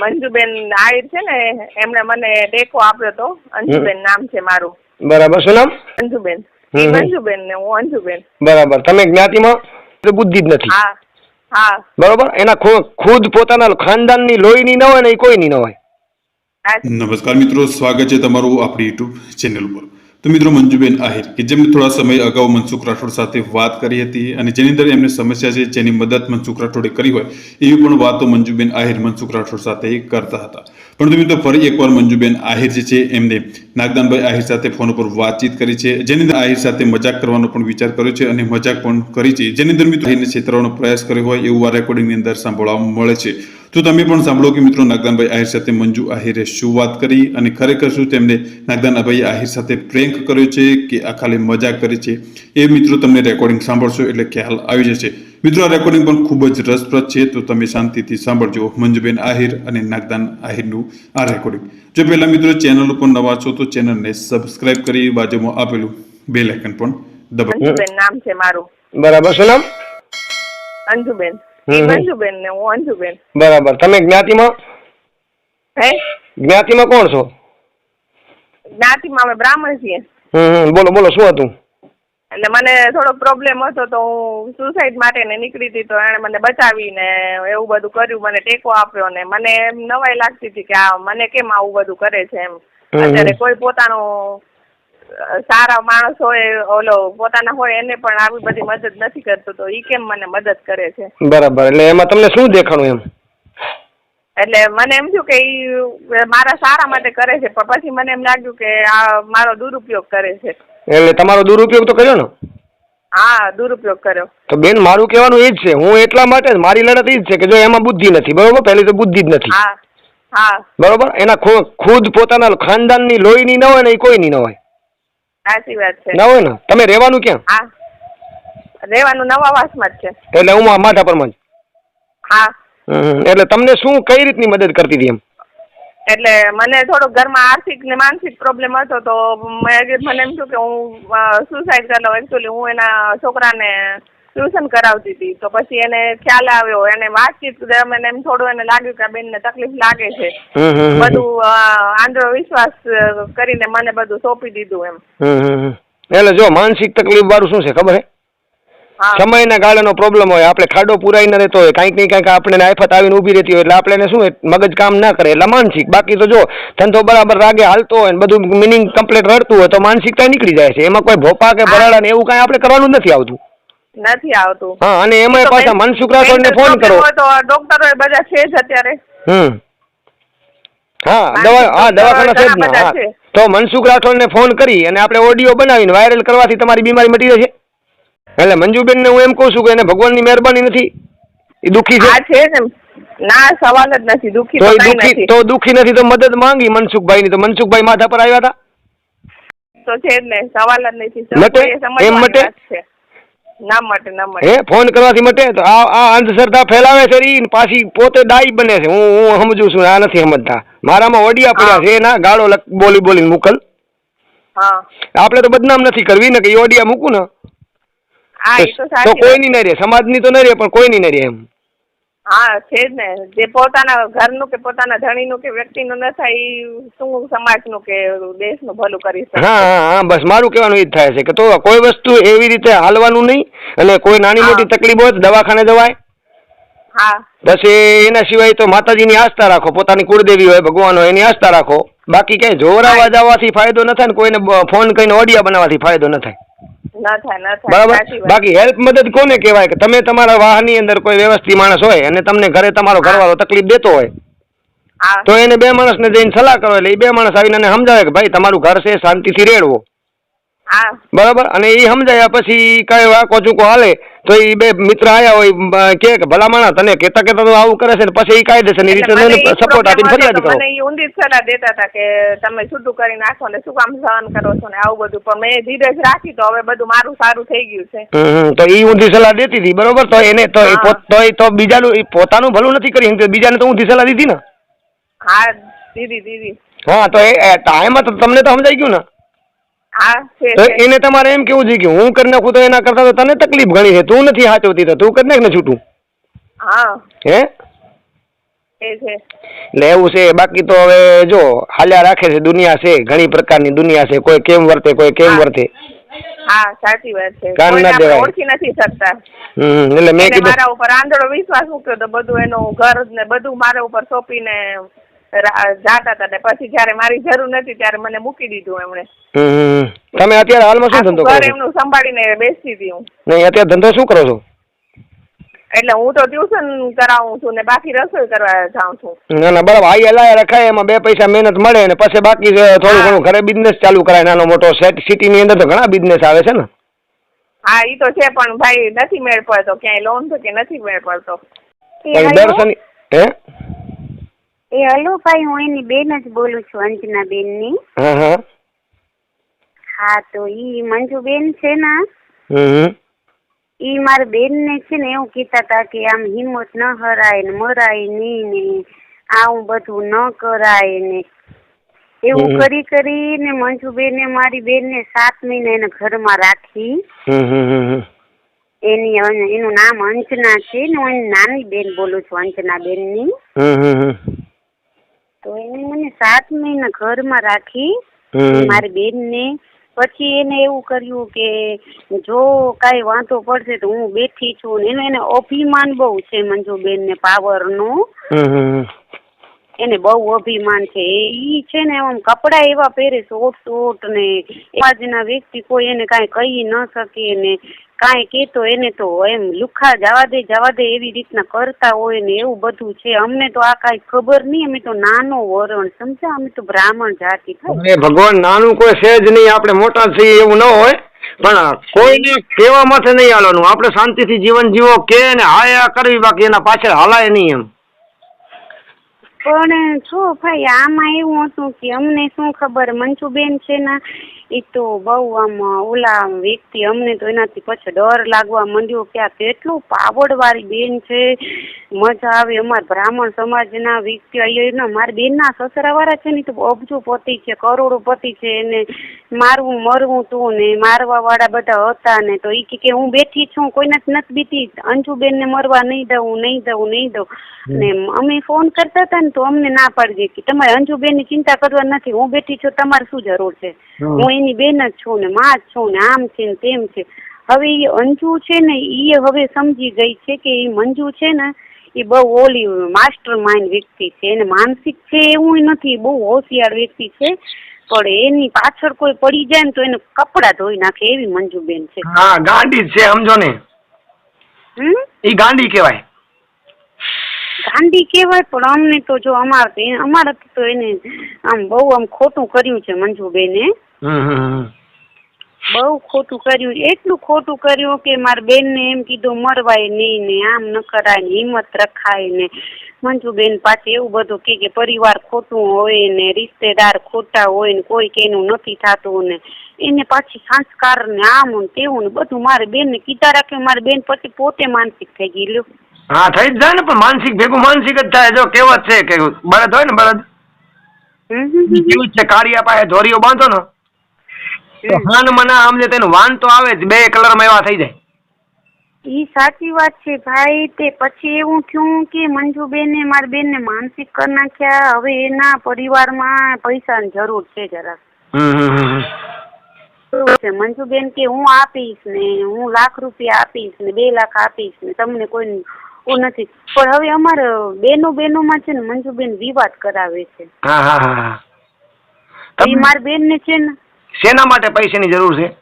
મંજુબેન આહિર છે ને એમણે મને ટેકો આપ્યો તો. અંજુબેન નામ છે મારું. બરાબર શું નામ? અંજુબેન. અંજુબેન. ને હું અંજુબેન. બરાબર તમે જ્ઞાતિમાં બુદ્ધિ જ નથી. હા હા. બરોબર એના ખુદ પોતાના ખાનદાનની લોહીની ન હોય ને એ કોઈની ન હોય. નમસ્કાર મિત્રો સ્વાગત છે તમારું આપણી યુટ્યુબ ચેનલ ઉપર. તો મિત્રો મંજુબેન આહિર, કે જેમને થોડા સમય અગાઉ મનસુખ રાઠોડ સાથે વાત કરી હતી અને જેની અંદર એમને સમસ્યા છે, જેની મદદ મનસુખ રાઠોડે કરી હોય, એવી પણ વાતો મંજુબેન આહિર, મનસુખ રાઠોડ સાથે કરતા હતા. પરંતુ મિત્રો ફરી એકવાર મંજુબેન આહિર જે છે, એમને નાગદાનભાઈ આહિર સાથે ફોન ઉપર વાતચીત કરી છે, જેની અંદર આહિર સાથે મજાક કરવાનો પણ વિચાર કર્યો છે અને મજાક પણ કરી છે. જેની અંદર મિત્રો આહિરને છેતરવાનો પ્રયાસ કર્યો હોય, એવું આ રેકોર્ડિંગની અંદર સાંભળવા મળે છે. તો તમે પણ સાંભળો કે મિત્રો નાગદાનભાઈ આહિર સાથે મંજુ આહિરે શું વાત કરી અને ખરેખર શું તેમને નાગદાનભાઈ આહિર સાથે પ્રેન્ક કર્યો છે કે આ ખાલી મજાક કરી છે એ મિત્રો તમને રેકોર્ડિંગ સાંભળશો એટલે ખ્યાલ આવી જશે. મિત્રો આ રેકોર્ડિંગ પણ ખૂબ જ રસપ્રદ છે તો તમે શાંતિથી સાંભળજો મંજુબેન આહિર અને નાગદાન આહિરનું આ રેકોર્ડિંગ જો પહેલાં મિત્રો ચેનલ ઉપર નવા છો તો ચેનલને સબસ્ક્રાઇબ કરી બાજુમાં આપેલું બેલ આઇકન પણ દબાવો. નામ છે મારું. બરાબર શું નામ? અંજુબેન. મંજુબેન ને હું અંજુબેન. બરાબર. તમે જ્ઞાતિમાં? હે? જ્ઞાતિમાં કોણ છો? જ્ઞાતિમાં અમે બ્રાહ્મણ છીએ. હમ બોલો બોલો શું હતું? એટલે મને થોડો પ્રોબ્લેમ હતો તો હું સુસાઇડ માટે ને નીકળી હતી તો એણે મને બચાવીને એવું બધું કર્યું મને ટેકો આપ્યો ને મને એમ નવાઈ લાગતી હતી કે આ મને કેમ આવું બધું કરે છે એમ. અત્યારે કોઈ પોતાનો સારા માણસ હોય ઓલો પોતાના હોય એને પણ આવી બધી મદદ નથી કરતો તો ઈ કેમ મને મદદ કરે છે? બરાબર એટલે એમાં તમને શું દેખાણું એમ? એટલે મને એમ થયું કે ઈ મારા સારા માટે કરે છે પણ પછી મને એમ લાગ્યું કે આ મારો દુરુપયોગ કરે છે. એટલે તમારો દુરુપયોગ તો કર્યો ને? હા દુરુપયોગ કર્યો. તો બેન મારું કહેવાનું એ જ છે હું એટલા માટે મારી લડત એ જ છે કે જો એમાં બુદ્ધિ નથી બરોબર? પહેલી તો બુદ્ધિ જ નથી. હા હા. બરોબર? એના ખુદ પોતાના ખાનદાનની લોહીની ન હોય ને એ કોઈની ન હોય. સાચી વાત છે. ના હોય ને? તમે રહેવાનું ક્યાં? હા. રહેવાનું નવાવાસમાં જ છે. એટલે હું આ માથા પરમાં જ. હા. એટલે તમને શું કઈ રીતની મદદ કરતી હતી એમ? એટલે મને થોડોક ઘરમાં આર્થિક ને માનસિક પ્રોબ્લેમ હતો તો મેં- મને એમ થયું કે હું સુસાઇડ કરી લઉં એકચ્યુઅલી હું એના છોકરાને ટ્યુશન કરાવતી હતી. તો પછી એને ખ્યાલ આવ્યો. એને વાતચીત દરમિયાન એમ થોડું એને લાગ્યું કે બેન ને તકલીફ લાગે છે. બધું આંધળો વિશ્વાસ કરીને મને બધું સોંપી દીધું એમ. એટલે જો માનસિક તકલીફ વાળું શું છે ખબર હે? સમયના ગાળાનો પ્રોબ્લેમ હોય આપણે ખાડો પુરાઈ ન રહેતો હોય કાંઈક ને કાંઈક આપણે આફત આવીને ઊભી રહેતી હોય એટલે આપણે એને શું મગજ કામ ના કરે એટલે માનસિક. બાકી તો જો ધંધો બરાબર રાગે હાલતો હોય ને બધું મિનિંગ કમ્પ્લીટ રડતું હોય તો માનસિકતા નીકળી જાય છે. એમાં કોઈ ભોપા કે ભરાડા ને એવું કાંઈ આપણે કરવાનું નથી આવતું. નથી આવતું. હા અને એમાં પાછા મનસુખ રાઠોડને mental ફોન કરો. તો ડોક્ટરો બધા છે જ અત્યારે. હમ. હા દવા હા દવાખાના છે જ ને હા. તો મનસુખ રાઠોડને ફોન કરી અને આપણે ઓડિયો બનાવીને વાયરલ કરવાથી તમારી બીમારી મટી જશે એટલે મંજુબેનને હું એમ કહું છું કે એને ભગવાનની મહેરબાની નથી. એ દુઃખી છે. છે ને ના સવાલ જ નથી. દુખી તો દુખી તો દુખી નથી તો મદદ માંગી મનસુખભાઈ ની તો મનસુખભાઈ માથા પર આવ્યા હતા? તો છે જ ને. સવાલ જ નથી. એમ મટે? ના મટે ના મટે. હે ફોન કરવાથી મટે? તો આ આ અંધશ્રદ્ધા ફેલાવે છે ઈ પાછી પોતે ડાઈ બને છે. હું હું સમજુ છું આ નથી સમજતા. મારામાં ઓડિયા પડ્યા છે એના ગાળો બોલી બોલીને મોકલ. હા. આપણે તો બદનામ નથી કરવી ને કે ઓડિયા મૂકું ને. તો તો સાચી કોઈ ની નહીં રહે સમાજની તો નહીં રે પણ કોઈ ની નહીં રે એમ. હા છે જ ને. જે પોતાના ઘરનું કે પોતાના ધણીનું કે વ્યક્તિનું ન થાય ઈ શું સમાજનું કે દેશનું ભલું કરી શકે? હા હા હા બસ મારું કહેવાનું એ જ થાય છે કે તો કોઈ વસ્તુ એવી રીતે હાલવાનું નહીં અને કોઈ નાની મોટી તકલીફ હોય તો દવાખાને જવાય. હા. બસ એના સિવાય તો માતાજીની આસ્થા રાખો પોતાની કુળદેવી હોય ભગવાન હોય એની આસ્થા રાખો. બાકી કઈ જોરાવા જવાથી ફાયદો ન થાય ને કોઈને ફોન કરીને ઓડિયા બનાવવાથી ફાયદો ન થાય. બાકી હેલ્પ મદદ કોને કહેવાય? કે તમે તમારા વાહનની અંદર કોઈ વ્યવસ્થિત માણસ હોય અને તમને ઘરે તમારો ઘરવાળો તકલીફ દેતો હોય તો એને બે માણસને જઈને સલાહ કરો. એટલે એ બે માણસ આવીને સમજાવે કે ભાઈ તમારું ઘર છે શાંતિથી રેડવો. હા બરાબર? અને એ સમજાયા પછી કઈ વાંકો ચૂકો હાલે. તો એ બે મિત્ર આયા હોય કે ભલા માણા તને કેતા કેતા તો આવું કરે છે ને પછી એ કાયદેસરની દેશે ને ઈ સપોર્ટ આપીને ફરિયાદ કરો. મને ઈ ઊંધી સલાહ દેતા હતા કે તમે છૂટું કરી નાખો ને શું કામ સહન કરો છો ને આવું બધું. પણ મેં ધીરજ રાખી તો હવે બધું મારું સારું થઈ ગયું છે. તો એ ઊંધી સલાહ દેતી હતી બરોબર? તો એને તો એ તો તો બીજાનું એ પોતાનું ભલું નથી કરી બીજાને તો ઊંધી સલાહ દીધી ને? હા દીદી દીદી હા તો એ ટાઈમ તમને તો સમજાઈ ગયું ને. એને તમારે એમ કેવું છે કે હું કરી નાખું તો એના કરતા તો તને તકલીફ ઘણી છે. તું નથી હાચવતી તો તું કરી નાખ ને છૂટું. હે. એટલે એવું છે. બાકી તો હવે જો હાલ્યા રાખે છે. દુનિયા છે. ઘણી પ્રકારની દુનિયા છે. કોઈ કેમ વર્તે કોઈ કેમ. વર્તે. હા સાચી વાત છે. કાન ના દેવાય. ઓળખી નથી શકતા. હમ એટલે મેં કીધું મારા ઉપર આંધળો વિશ્વાસ મૂક્યો તો બધું એનું ઘર ને બધું મારા ઉપર સોંપીને જાતા હતા ને પછી જયારે મારી જરૂર નથી ત્યારે મને મૂકી દીધું એમણે. તમે અત્યારે હાલમાં શું ધંધો કરો એમનું સંભાળીને બેસતી હતી હું નહીં અત્યારે ધંધો શું કરો છો? એટલે હું તો ટ્યુશન કરાવું છું ને બાકી રસોઈ કરવા જાઉં છું. ના ના બરાબર. આઈ એલાય રખાય એમાં બે પૈસા મહેનત મળે ને પછી બાકી થોડું ઘણું ઘરે બિઝનેસ ચાલુ કરાય. નાનો મોટો સેટ સિટીની અંદર તો ઘણા બિઝનેસ આવે છે ને. હા ઈ તો છે પણ ભાઈ નથી મેળ પડતો. ક્યાંય લોન તો કે નથી મેળ પડતો. દર શનિ હે? એ હલો ભાઈ હું એની બેન જ બોલું છું અંજના બેનની હા તો ઈ મંજુ બેન છે ને ઈ હમ. બેન ને છે ને એવું કીતા હતા કે આમ હિંમત ન હરાય ને મરાય નહીં ને આવું બધું ન કરાય ને એવું કરી કરી ને મંજુ બેને મારી બેન ને સાત મહિના એને ઘરમાં રાખી. એની એનું નામ અંજના છે ને હું એની નાની બેન બોલું છું અંજના હમ હમ. તો એને મને સાત મહિના ઘરમાં રાખી. મારી બેનને. પછી એને એવું કર્યું કે જો કાંઈ વાંધો પડશે તો હું બેઠી છું. ને એનું એને અભિમાન બહુ છે મંજુબેનને પાવરનું. ને પાવર હમ. એને બહુ અભિમાન છે. એ ઈ છે ને આમ કપડાં એવા પહેરે શોર્ટ શોર્ટ ને. આજના વ્યક્તિ કોઈ એને કાંઈ કહી ન શકે ને. કાંઈ કહેતો એને તો એમ લુખા જવા દે જવા દે એવી રીતના કરતા હોય ને એવું બધું છે. અમને તો આ કાંઈ ખબર નહીં. અમે તો નાનો વરણ સમજા અમે તો બ્રાહ્મણ જાતિ થાય ભગવાન, નાનું કોઈ છે જ નહીં. આપણે મોટા છીએ એવું ન હોય. પણ કોઈને કહેવા માથે નહીં હાલવાનું આપણે શાંતિથી જીવન જીવો કે ને હાયા કરવી બાકી એના પાછળ હાલાય નહીં એમ. પણ છો ભાઈ આમાં એવું હતું કે અમને શું ખબર મંચુબેન છે ને એ તો બહુ આમ ઓલા વ્યક્તિ અમને તો એનાથી પછી ડર લાગવા માંડ્યો કે આ કેટલું પાવડવાળી બેન છે. મજા આવે અમારા બ્રાહ્મણ સમાજના વ્યક્તિ અહીંયા મારા બેનના સસરાવાળા છે ને તો અબજો પતિ છે કરોડો પતિ છે એને મારવું મરવું તું ને મારવા વાળા બધા હતા ને તો એ કે હું બેઠી છું કોઈને નથી બીતી અંજુબેનને મરવા નહીં દઉં નહીં દઉં નહીં દઉં. ને અમે ફોન કરતા હતા ને તો અમને ના પાડી કે તમારે અંજુબેનની ચિંતા કરવા નથી. હું બેઠી છું તમારે શું જરૂર છે? હું. એની બેન જ છું ને માં જ છું ને આમ છે ને તેમ છે. હવે એ અંજુ છે ને એ હવે સમજી ગઈ છે કે એ મંજુ છે ને એ બહુ ઓલી માસ્ટર માઇન્ડ વ્યક્તિ છે. એને માનસિક છે એવું નથી બહુ હોશિયાર વ્યક્તિ છે. પણ એની પાછળ કોઈ પડી જાય ને તો એને કપડા ધોઈ નાખે એવી મંજુબેન છે. હા ગાંડી છે સમજો ને. હમ? એ ગાંડી કહેવાય. ગાંડી કહેવાય પણ અમને તો જો અમારે અમારે તો એને આમ બહુ આમ ખોટું કર્યું છે મંજુબેને. બહુ ખોટું કર્યું એટલું ખોટું કર્યું કે મારા બેનને એમ કીધું મરવાય નહીં ને આમ ન કરાય ને હિંમત રખાય ને. મંજુબેન પાછી એવું બધું કે કે પરિવાર ખોટું હોય ને રિશ્તેદાર ખોટા હોય ને કોઈ કેનું નથી થતું ને. એને પાછી સંસ્કાર ને આમ ને તેવું ને બધું મારી બેનને કીધા રાખે મારી બેન પછી પોતે માનસિક થઈ ગઈ લ્યો. હા થઈ જ જાય ને પણ માનસિક ભેગું માનસિક જ થાય. જો કેવત છે કે બળદ હોય ને બળદ. કેવું છે કાળિયા પાસે ધોરીઓ બાંધો ને તો હાન મના આમને તેને વાન તો આવે જ બે કલરમાં એવા થઈ જાય. ઈ સાચી વાત છે ભાઈ તે પછી એવું થયું કે મંજુબેને મારી બેનને માનસિક કરી નાખ્યા. હવે એના પરિવારમાં પૈસાની જરૂર છે જરા છે? મંજુબેન કે હું આપીશ ને હું લાખ રૂપિયા આપીશ ને બે લાખ આપીશ ને તમને કોઈ ઓ નથી. પણ હવે અમારે બેનો માં છે ને મંજુબેન વિવાદ કરાવે છે. હા હા હા હા. એ મારા બેન ને છે ને? શેના માટે પૈસાની જરૂર છે?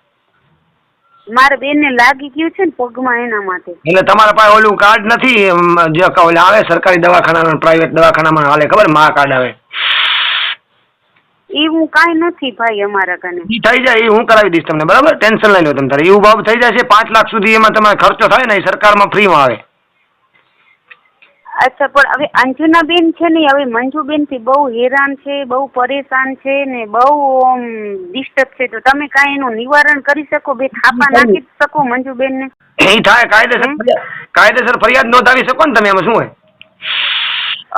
મારા બેન ને લાગી ગયું છે ને પગમાં એના માટે. એટલે તમારા પાસે ઓલું કાર્ડ નથી એમ, જે ક- ઓલા આવે સરકારી દવાખાના પ્રાઇવેટ દવાખાનામાં હાલે ખબર મા કાર્ડ આવે? એવું કાંઈ નથી ભાઈ અમારા કને. ઈ થઈ જાય એ હું કરાવી દઈશ તમને બરાબર? ટેન્શન લઈ લો તમે તારે. એવું ભાવ થઈ જાય છે પાંચ લાખ સુધી એમાં તમારે ખર્ચો થાય ને એ સરકારમાં ફ્રીમાં આવે. અચ્છા પણ હવે અંજુનાબેન છે ને હવે મંજુબેનથી બહુ હેરાન છે બહુ પરેશાન છે ને બહુ ડિસ્ટર્બ છે. તો તમે કાંઈ એનું નિવારણ કરી શકો? બે થાપા નાખી શકો મંજુબેન ને એ થાય કાયદેસર કાયદેસર ફરિયાદ નોંધાવી શકો ને તમે? એમાં શું હોય?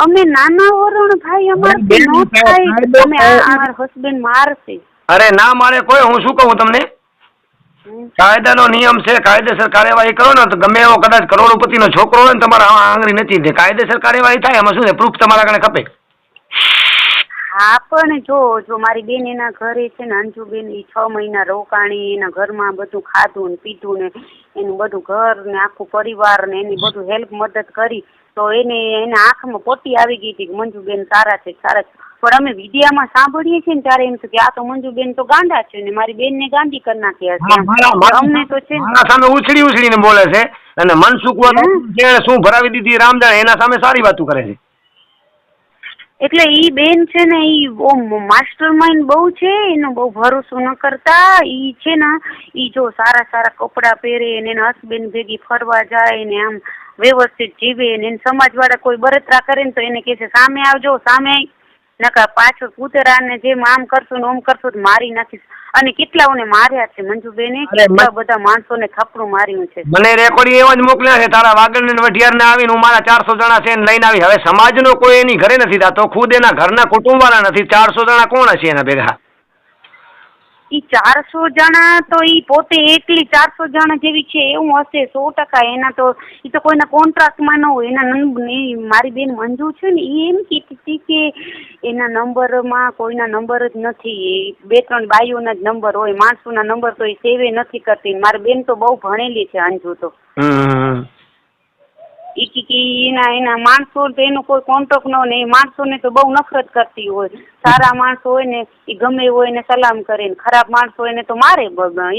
અમે નાના વરણ ભાઈ અમારે બેન, નો થાય. તમે અમારા હસબન્ડ મારશે. અરે ના મારે કોઈ હું શું કહું તમને? કાયદાનો નિયમ છે, કાયદેસર કાર્યવાહી કરો ને તો ગમે એવો કદાચ કરોડોપતિનો છોકરો હોય ને તમારા આંગળી નથી કાયદેસર કાર્યવાહી થાય, એમાં શું છે? પ્રૂફ તમારા કણે ખપે? હા, પણ જો જો મારી બેન એના ઘરે છે ને, અંજુબેન એ છ મહિના રોકાણી, એના ઘરમાં બધું ખાધું ને, પીધું ને, એનું બધું ઘર ને આખું પરિવાર ને એની બધું હેલ્પ મદદ કરી, તો એને, એના આંખમાં પોટી આવી ગઈ હતી કે મંજુબેન સારા છે સારા છે. પણ અમે વિડિયામાં સાંભળીએ છીએ ને ત્યારે એમ થયું કે આ તો મંજુબેન તો ગાંડા છે ને મારી બેનને ગાંડી કરી નાખ્યા મારા- અમને તો છે મારા સામે ઉછળી ઉછળીને બોલે છે અને મનસુખ વાળો શું ભરાવી દીધી રામદાણ એના સામે સારી વાતો કરે છે. એટલે ઈ બેન છે ને ઈ માસ્ટર માઇન્ડ બહુ છે એનો બહુ ભરોસો ન કરતા. ઈ છે ને ઈ જો સારા સારા કપડાં પહેરે ને એના હસબેન્ડ ભેગી ફરવા જાય ને આમ વ્યવસ્થિત જીવે ને એને સમાજવાળા કોઈ બળતરા કરે ને તો એને કહે છે સામે આવજો સામે. નકર પાછળ કૂતરાને જેમ આમ કરશો ને ઓમ કરશો તો મારી નાખીશ. અને કેટલાઓને માર્યા છે મંજુબેને? કેટલા બધા માણસોને થપડું માર્યું છે? મને રેકોર્ડિંગ એવા જ મોકલ્યા છે તારા વાગડ ને વઢિયાર ને આવીને હું મારા ચારસો જણા છે લઈને આવી. હવે સમાજનો કોઈ એની ઘરે નથી થતો ખુદ એના ઘરના કુટુંબ વાળા નથી. ચારસો જણા કોણ હશે એના ભેગા? ઈ ચારસો જણા તો ઈ પોતે એકલી ચારસો જણા જેવી છે, એવું હશે, સો ટકા. એના તો, ઈ તો કોઈના કોન્ટ્રાક્ટમાં ન હોય. એના મારી બેન મંજુ છે ને, ઈ એમ હતી કે એના નંબરમાં કોઈના નંબર જ નથી. બે ત્રણ બાઈઓના જ નંબર હોય, માણસોના નંબર તો એ સેવે નથી કરતી. મારી બેન તો બહુ ભણેલી છે, અંજુ તો. ઈ કે એના એના માણસો એનો કોઈ કોન્ટેક્ટ ન હોય ને એ માણસોને તો બહુ નફરત કરતી હોય. સારા માણસો હોય ને એ ગમે હોય ને સલામ કરે ને ખરાબ માણસો હોય ને તો મારે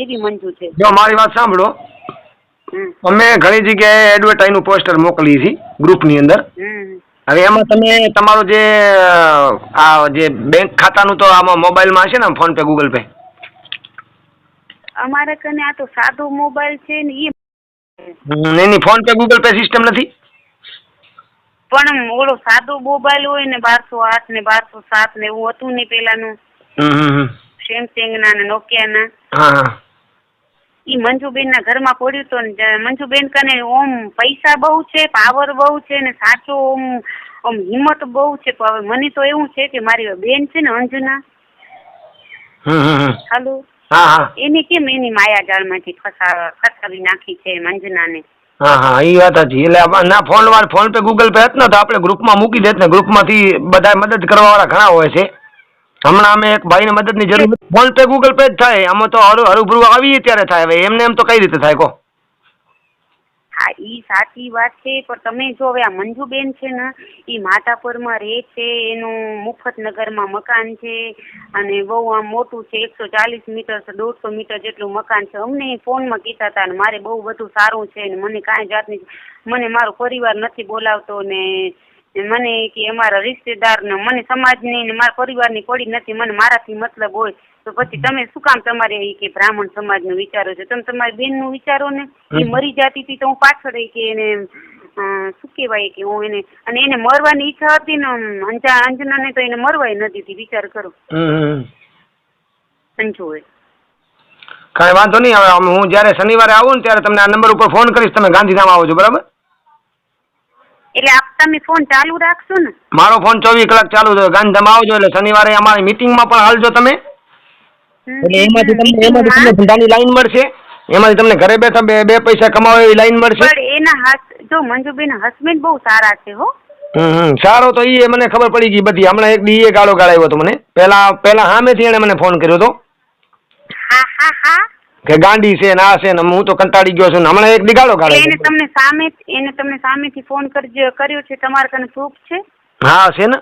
એવી મંજુ છે. જો મારી વાત સાંભળો. અમે ઘણી જગ્યાએ એડવર્ટાઈઝનું પોસ્ટર મોકલી છે ગ્રુપની અંદર. હવે એમાં તમે તમારું જે આ જે બેંક ખાતાનું તો આમાં મોબાઈલમાં હશે ને ફોન પે ગૂગલ પે અમારે કને આ તો સાદો મોબાઈલ છે ને એ એની PhonePe Google pay system નથી? પણ ઓલો સાદો મોબાઈલ હોય ને બારસો આઠ ને બારસો સાત ને એવું હતું ને પેલાનું. સેમસંગ ના ને નોકિયા ના. ઈ મંજુબેન ના ઘરમાં પડ્યું તો ને મંજુબેન કને ઓમ પૈસા બહુ છે પાવર બહુ છે ને સાચો ઓમ ઓમ હિંમત બહુ છે. પણ હવે મને તો એવું છે કે મારી બેન છે ને અંજના. હાલો હા હા. એને કેમ એની માયાજાળમાંથી ફસા ફસાવી નાખી છે મંજનાને? હા હા એ વાત હતી એટલે ના ફોન વાર ફોન પે ગૂગલ પે હતું ને તો આપણે ગ્રુપમાં મૂકી દેત ને ગ્રુપમાંથી બધા મદદ કરવા વાળા ઘણા હોય છે. હમણાં અમે એક ભાઈને મદદની જરૂર. ફોન પે ગૂગલ પે જ થાય. આમાં તો હરુ હરુભરું આવીએ ત્યારે થાય. હવે એમને એમ તો કઈ રીતે થાય કહો? હા, ઈ સાચી વાત છે, પણ તમે જો હવે આ મંજુબેન છે ને, ઈ માધાપરમાં રહે છે, એનું મુફતનગરમાં મકાન છે, અને બહુ આમ મોટું છે, એકસો ચાલીસ મીટર દોઢસો મીટર જેટલું મકાન છે. અમને ફોનમાં કીધા હતા ને મારે બહુ બધું સારું છે ને મને કાંઈ જાતની મને મારો પરિવાર નથી બોલાવતો ને ને મને કે અમારા રિશ્તેદાર ને મને સમાજની ને મારા પરિવારની પડી નથી, મને મારાથી મતલબ હોય. તો પછી તમે શું કામ તમારે એ કે બ્રાહ્મણ સમાજનું વિચારો છો? તમે તમારી બેનનું વિચારો ને એ મરી જતી હતી તો હું પાછળ કે એને શું કહેવાય કે હું એને અને એને મરવાની ઈચ્છા હતી ને અંજા અંજનાને તો એને મરવાય નથી હતી વિચાર કરો. અંજુએ કાંઈ વાંધો નહીં હવે હું જ્યારે શનિવારે આવું ને ત્યારે તમને આ નંબર ઉપર ફોન કરીશ તમે ગાંધીધામ આવો છો બરાબર? એટલે આપ તમે ફોન ચાલુ રાખશો ને? મારો ફોન ચોવીસ કલાક ચાલુ છે ગાંધીધામ આવજો એટલે શનિવારે અમારી મિટિંગમાં પણ હાલજો તમે. એટલે એમાંથી તમને એમાંથી તમને ધંધાની લાઈન મળશે? એમાંથી તમને ઘરે બેઠા બે બે પૈસા કમાવા એવી લાઈન મળશે? પણ એના જો મંજુબેન હસબન્ડ બહુ સારા છે હો. હમ સારો તો એ મને ખબર પડી ગઈ બધી. હમણાં એક દી એ ગાળો ગાળાયો હતો મને. પેલા પેલા સામેથી એણે મને ફોન કર્યો હતો. હા હા હા. કે ગાંડી છે ને આ છે ને હું તો કંટાળી ગયો છું ને હમણાં એક દી ગાળો એને તમને સામે એને તમને સામેથી ફોન કરજો. કર્યો છે તમારે કને પ્રૂફ છે? હા છે ને?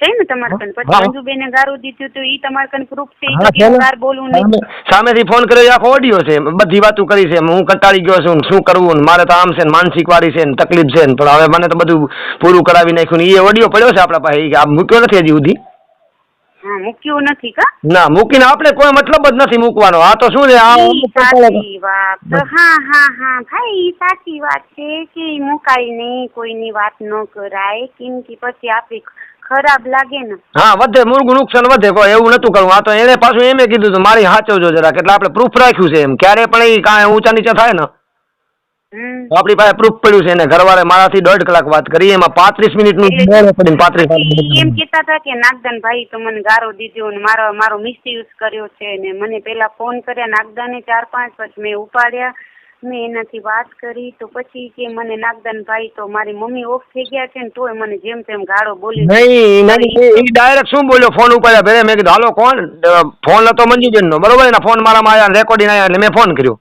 છે ને તમારા કને? પછી મંજુબેને ગારો દીધું તો ઈ તમારા કને પ્રૂફ છે? ઈ હા, તો છે કે ને. ગાર નહીં. સામેથી ફોન કર્યો આખો ઓડિયો છે. બધી વાતો કરી છે. હું કંટાળી ગયો છું શું કરવું ને મારે તો આમ છે ને માનસિક વાળી છે ને તકલીફ છે ને. પણ હવે મને તો બધું પૂરું કરાવી નાખ્યું ને એ ઓડિયો પડ્યો છે આપણા પાસે. આ મૂક્યો નથી હજી સુધી. મૂક્યું નથી કા? ના મૂકીને આપણે કોઈ મતલબ જ નથી મૂકવાનો. આ તો શું છે? આ સાચી વાત. હા હા હા. ભાઈ સાચી વાત છે કે ઈ મુકાય નહીં કોઈની વાત ન કરાય. કેમ કે પછી આપે ખરાબ લાગે ને. હા વધે મુર્ગું નુકસાન વધે કોઈ એવું નતું કરવું. આ તો એને પાછું એમે કીધું હતું મારી સાચવજો જરાક. એટલે આપણે પ્રૂફ રાખ્યું છે એમ. ક્યારે પણ એ કાંઈ ઊંચા નીચા થાય ને આપણી પાસે પ્રૂફ પડ્યું છે ને ઘરવાળે મારાથી દોઢ કલાક વાત કરી એમાં પાંત્રીસ મિનિટનું પડીને પાંત્રીસ એમ કેતા હતા કે નાગદાન ભાઈ તો મને ગારો દીધો ને મારો મારો મિસયુઝ કર્યો છે ને. મને પેલા ફોન કર્યા નાગદાને ચાર પાંચ પછી મેં ઉપાડ્યા મેં એનાથી વાત કરી તો પછી કે મને નાગદાન ભાઈ તો મારી મમ્મી ઓફ થઈ ગયા છે ને તોય મને જેમ તેમ ગાળો બોલી નહીં એ ડાયરેક્ટ શું બોલ્યો? ફોન ઉપાડ્યા ભરે મેં કીધું હાલો કોણ? ફોન હતો મંજુબેનનો. બરોબર એના ફોન મારામાં આવ્યા રેકોર્ડિંગ આવ્યા એટલે મેં ફોન કર્યો.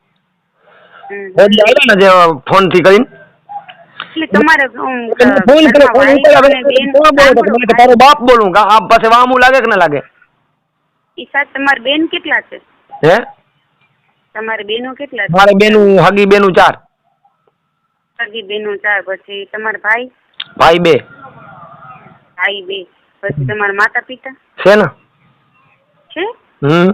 એટલે આવ્યા ને જે તમારે ફોનથી કરીને ભાઈ ઉપાડ્યા અને બેન કોણ બોલે તો? મેં કીધું તારો બાપ બોલું. પાસે વામું લાગે કે ના લાગે? ઈ સાથ તમારા બેન કેટલા છે? હે? તમારે બેનો કેટલા છે? મારે બેનું હગી બેનું ચાર. સગી બેનો ચાર પછી તમારા ભાઈ? ભાઈ બે. ભાઈ બે. પછી તમારા માતા પિતા છે ને? છે? હમ.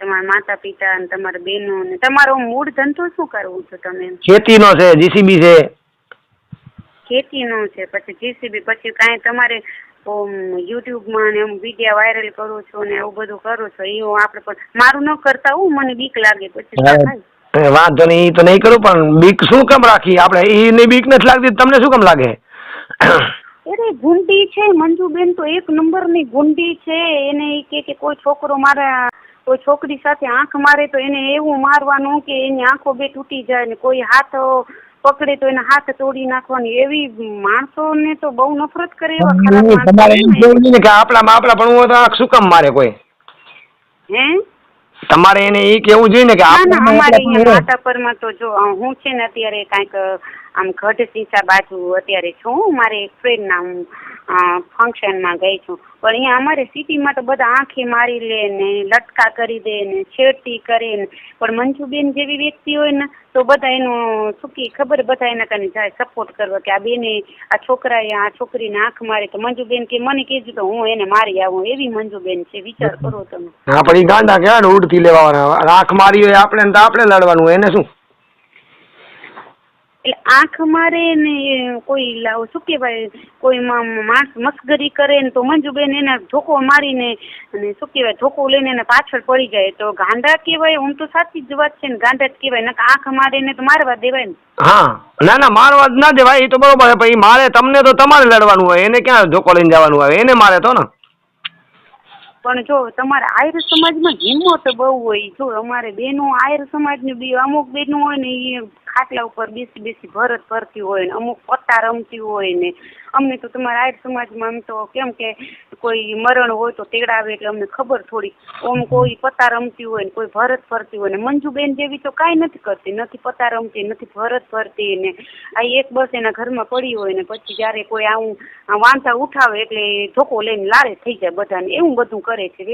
તમારા માતા પિતા અને તમારા બેનો ને તમારો મૂળ ધંધો શું કરવું છે તમે? ખેતીનો છે જીસીબી છે. ખેતીનો છે પછી જીસીબી પછી કાંઈ તમારે યુટ્યુબમાં ને એમ વીડિયો વાયરલ કરું છું ને એવું બધું કરું છું એ આપણે પણ મારું ન કરતા હું મને બીક લાગે પછી વાંધો નહીં તો નહીં કરું પણ બીક શું કેમ રાખી આપણે એની બીક નથી લાગતી તમને શું કેમ લાગે? અરે ગુંડી છે મંજુબેન તો એક નંબરની ગુંડી છે એને કે કે કોઈ છોકરો મારા કોઈ છોકરી સાથે આંખ મારે તો એને એવું મારવાનું કે એની આંખો બે તૂટી જાય ને કોઈ હાથ પકડે તો એના હાથ તોડી નાખવાની. એવી માણસોને તો બહુ નફરત કરે એવા ખરાબ તમારે એમ હોય કેવું નહીં કે આપણામાં આપણા પણ હોય તો આંખ શું કામ મારે કોઈ? હે? તમારે એને એ કેવું જોઈએ ને કે ના ના અમારે આપણા. માધાપરમાં તો જો હું છે ને અત્યારે કાંઈક આમ ગઢ સીસા બાજુ અત્યારે છું. મારે એક ફ્રેન્ડના ફંક્શનમાં ગઈ છું. પણ અહીંયા અમારે સિટીમાં તો બધા આંખી મારી લે ને, લટકા કરી દે ને, છેડતી કરે ને. પણ મંજુબેન જેવી વ્યક્તિ હોય ને, તો બધા એનું શું ખબર બધા એના કને જાય સપોર્ટ કરવા કે આ બેને, આ છોકરાએ, આ છોકરીને આંખ મારી. તો મંજુબેન કે, મને કહેજો તો હું એને મારી આવું. એવી મંજુબેન છે, વિચાર કરો તમે. હા, પણ એ ગાંડા કહેવાય ને ઉડથી લેવાના? આંખ મારી હોય આપણે તો આપણે લડવાનું એને શું? એટલે આંખ મારે ને કોઈ શું કહેવાય કોઈ માણસ મસ્કરી કરે ને તો મંજુબેન એને ધોકો મારીને અને શું કહેવાય ધોકો લઈને એને પાછળ પડી જાય. તો ગાંડા કહેવાય હું તો સાચી જ વાત છે ને ગાંડા જ કહેવાય. નકા આંખ મારે ને તો મારવા દેવાય ને. હા. ના ના મારવા જ ના દેવાય એ તો બરોબર છે. પછી મારે તમને તો તમારે લડવાનું હોય. એને ક્યાં ધોકો લઈને જવાનું હોય? એને મારે તો ને. પણ જો તમારા આયર સમાજમાં હિંમત બહુ હોય. જો અમારે બેનો આયર સમાજની બી અમુક બેનો હોય ને એ ખાટલા ઉપર બેસી બેસી ભરત ભરતી હોય ને અમુક પત્તા રમતી હોય ને. અમને તો તમારા આયર સમાજમાં આમ તો કેમ કે કોઈ મરણ હોય તો તેડાવે એટલે અમને ખબર થોડી. ઓમ કોઈ પત્તા રમતી હોય ને કોઈ ભરત ફરતી હોય ને. મંજુબેન જેવી તો કાંઈ નથી કરતી. નથી પત્તા રમતી, નથી ભરત ફરતી ને. આ એક બસ એના ઘરમાં પડી હોય ને પછી જ્યારે કોઈ આવું વાંધા ઉઠાવે એટલે ધોકો લઈને લારે થઈ જાય બધાને. એવું બધું કરે છે.